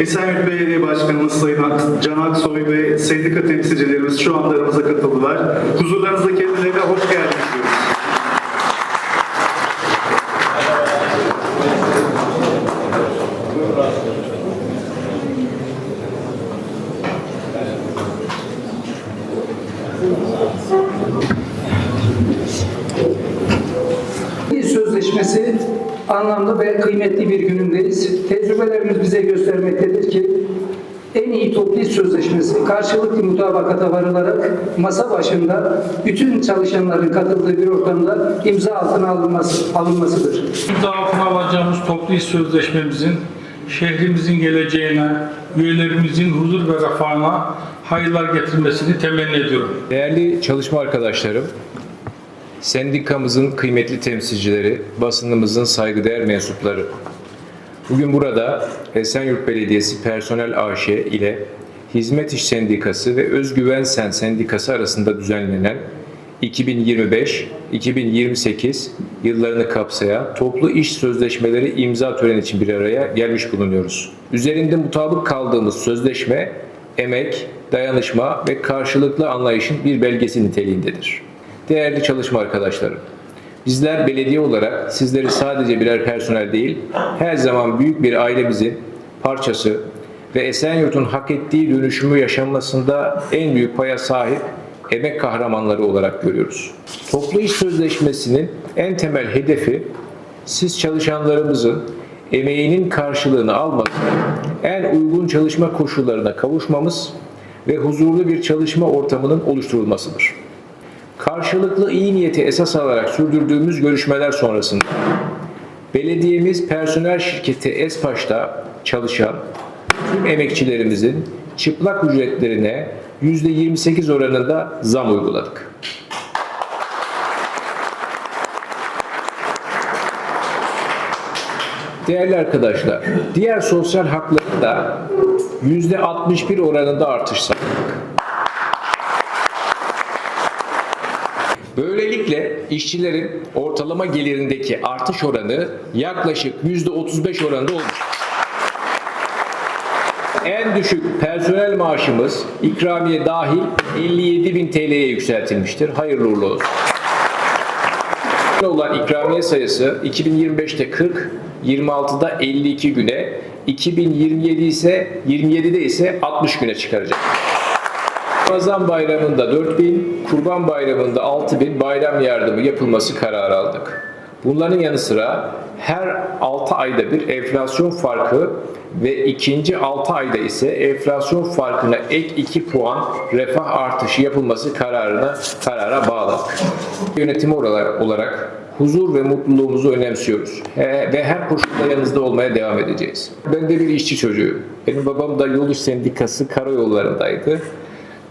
Esenyurt Belediye Başkanımız Sayın Can Aksoy ve sendika temsilcilerimiz şu anda aramıza katıldılar. Huzurlarınızda kendilerine hoş geldiniz diyoruz. Bir sözleşmesi anlamlı ve kıymetli bir günündeyiz. Tecrübelerimiz bize göstermektedir ki en iyi toplu iş sözleşmesi karşılıklı mutabakata varılarak masa başında bütün çalışanların katıldığı bir ortamda imza altına alınması, alınmasıdır. İmza altına alacağımız toplu iş sözleşmemizin şehrimizin geleceğine, üyelerimizin huzur ve refahına hayırlar getirmesini temenni ediyorum. Değerli çalışma arkadaşlarım, sendikamızın kıymetli temsilcileri, basınımızın saygıdeğer mensupları. Bugün burada Esenyurt Belediyesi Personel AŞ ile Hizmet İş Sendikası ve Özgüven Sen Sendikası arasında düzenlenen 2025-2028 yıllarını kapsayan toplu iş sözleşmeleri imza töreni için bir araya gelmiş bulunuyoruz. Üzerinde mutabık kaldığımız sözleşme emek, dayanışma ve karşılıklı anlayışın bir belgesi niteliğindedir. Değerli çalışma arkadaşlarım, Bizler belediye olarak sizleri sadece birer personel değil, her zaman büyük bir ailemizin parçası ve Esenyurt'un hak ettiği dönüşümü yaşanmasında en büyük paya sahip emek kahramanları olarak görüyoruz. Toplu iş sözleşmesinin en temel hedefi siz çalışanlarımızın emeğinin karşılığını almak, en uygun çalışma koşullarına kavuşmamız ve huzurlu bir çalışma ortamının oluşturulmasıdır. Karşılıklı iyi niyeti esas alarak sürdürdüğümüz görüşmeler sonrasında belediyemiz personel şirketi Espaş'ta çalışan tüm emekçilerimizin çıplak ücretlerine %28 oranında zam uyguladık. Değerli arkadaşlar, diğer sosyal hakları da %61 oranında artış sağladık. Böylelikle işçilerin ortalama gelirindeki artış oranı yaklaşık %35 oranında olmuş. En düşük personel maaşımız ikramiye dahil 57 bin TL'ye yükseltilmiştir. Hayırlı uğurlu olsun. olan ikramiye sayısı 2025'te 40, 26'da 52 güne, 2027 ise 27'de ise 60 güne çıkaracak. Ramazan bayramında 4000, Kurban bayramında 6000 bayram yardımı yapılması kararı aldık. Bunların yanı sıra her 6 ayda bir enflasyon farkı ve ikinci 6 ayda ise enflasyon farkına ek 2 puan refah artışı yapılması kararına karara bağladık. Yönetimi olarak, huzur ve mutluluğumuzu önemsiyoruz He- ve her koşulda yanınızda olmaya devam edeceğiz. Ben de bir işçi çocuğuyum. Benim babam da Yol İş Sendikası karayollarındaydı.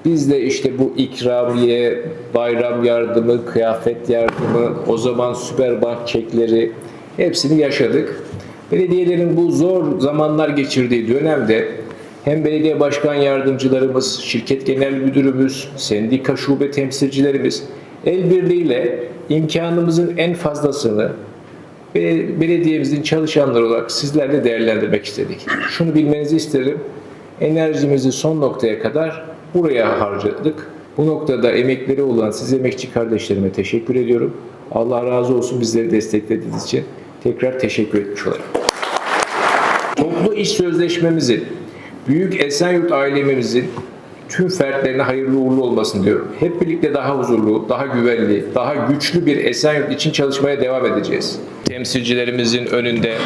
Biz de işte bu ikramiye, bayram yardımı, kıyafet yardımı, o zaman süperbank çekleri hepsini yaşadık. Belediyelerin bu zor zamanlar geçirdiği dönemde hem belediye başkan yardımcılarımız, şirket genel müdürümüz, sendika şube temsilcilerimiz el birliğiyle imkanımızın en fazlasını Be- belediyemizin çalışanları olarak sizlerle değerlendirmek istedik. Şunu bilmenizi isterim. Enerjimizi son noktaya kadar buraya harcadık. Bu noktada emekleri olan siz emekçi kardeşlerime teşekkür ediyorum. Allah razı olsun bizleri desteklediğiniz için. Tekrar teşekkür etmiş olayım. Toplu iş sözleşmemizin, Büyük Esenyurt ailemizin tüm fertlerine hayırlı uğurlu olmasını diyorum. Hep birlikte daha huzurlu, daha güvenli, daha güçlü bir Esenyurt için çalışmaya devam edeceğiz. Temsilcilerimizin önünde,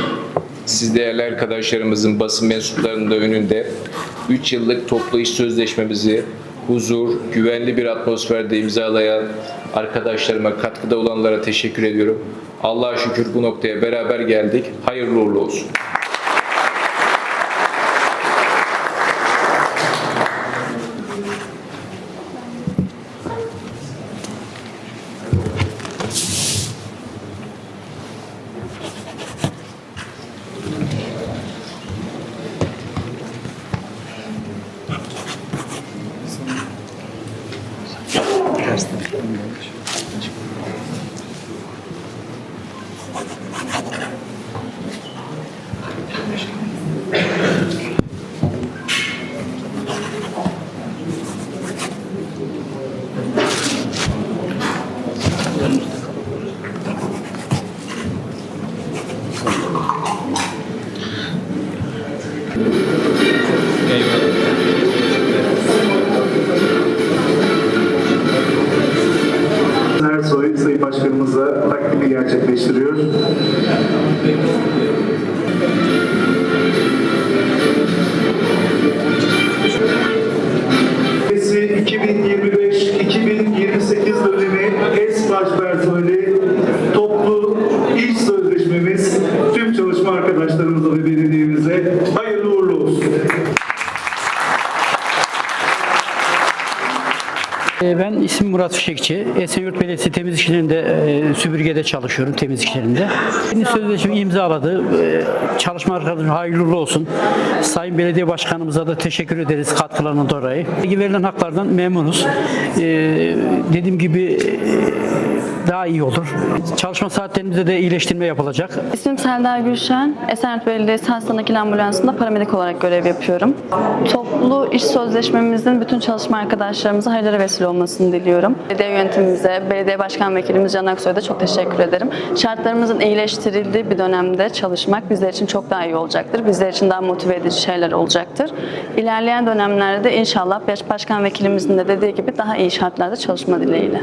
siz değerli arkadaşlarımızın basın mensuplarının da önünde 3 yıllık toplu iş sözleşmemizi huzur, güvenli bir atmosferde imzalayan arkadaşlarıma, katkıda olanlara teşekkür ediyorum. Allah'a şükür bu noktaya beraber geldik. Hayırlı uğurlu olsun. dersin. Eyvallah. Sayın Başkanımıza takdimi gerçekleştiriyor. Ben isim Murat Fişekçi. Esenyurt Belediyesi temizlik işlerinde e, çalışıyorum temizlik işlerinde. Yeni sözleşme imzaladı. E, Çalışma arkadaşım hayırlı olsun. Sayın Belediye Başkanımıza da teşekkür ederiz katkılarından dolayı. Verilen haklardan memnunuz. E, Dediğim gibi e, daha iyi olur. Çalışma saatlerimizde de iyileştirme yapılacak. İsmim Selda Gülşen. Esenyurt Belediyesi Hastane Nakil Ambulansı'nda paramedik olarak görev yapıyorum. Toplu iş sözleşmemizin bütün çalışma arkadaşlarımıza hayırlara vesile olmasını diliyorum. Belediye yönetimimize, belediye başkan vekilimiz Can Aksoy'a da çok teşekkür ederim. Şartlarımızın iyileştirildiği bir dönemde çalışmak bizler için çok daha iyi olacaktır. Bizler için daha motive edici şeyler olacaktır. İlerleyen dönemlerde inşallah baş- başkan vekilimizin de dediği gibi daha iyi şartlarda çalışma dileğiyle.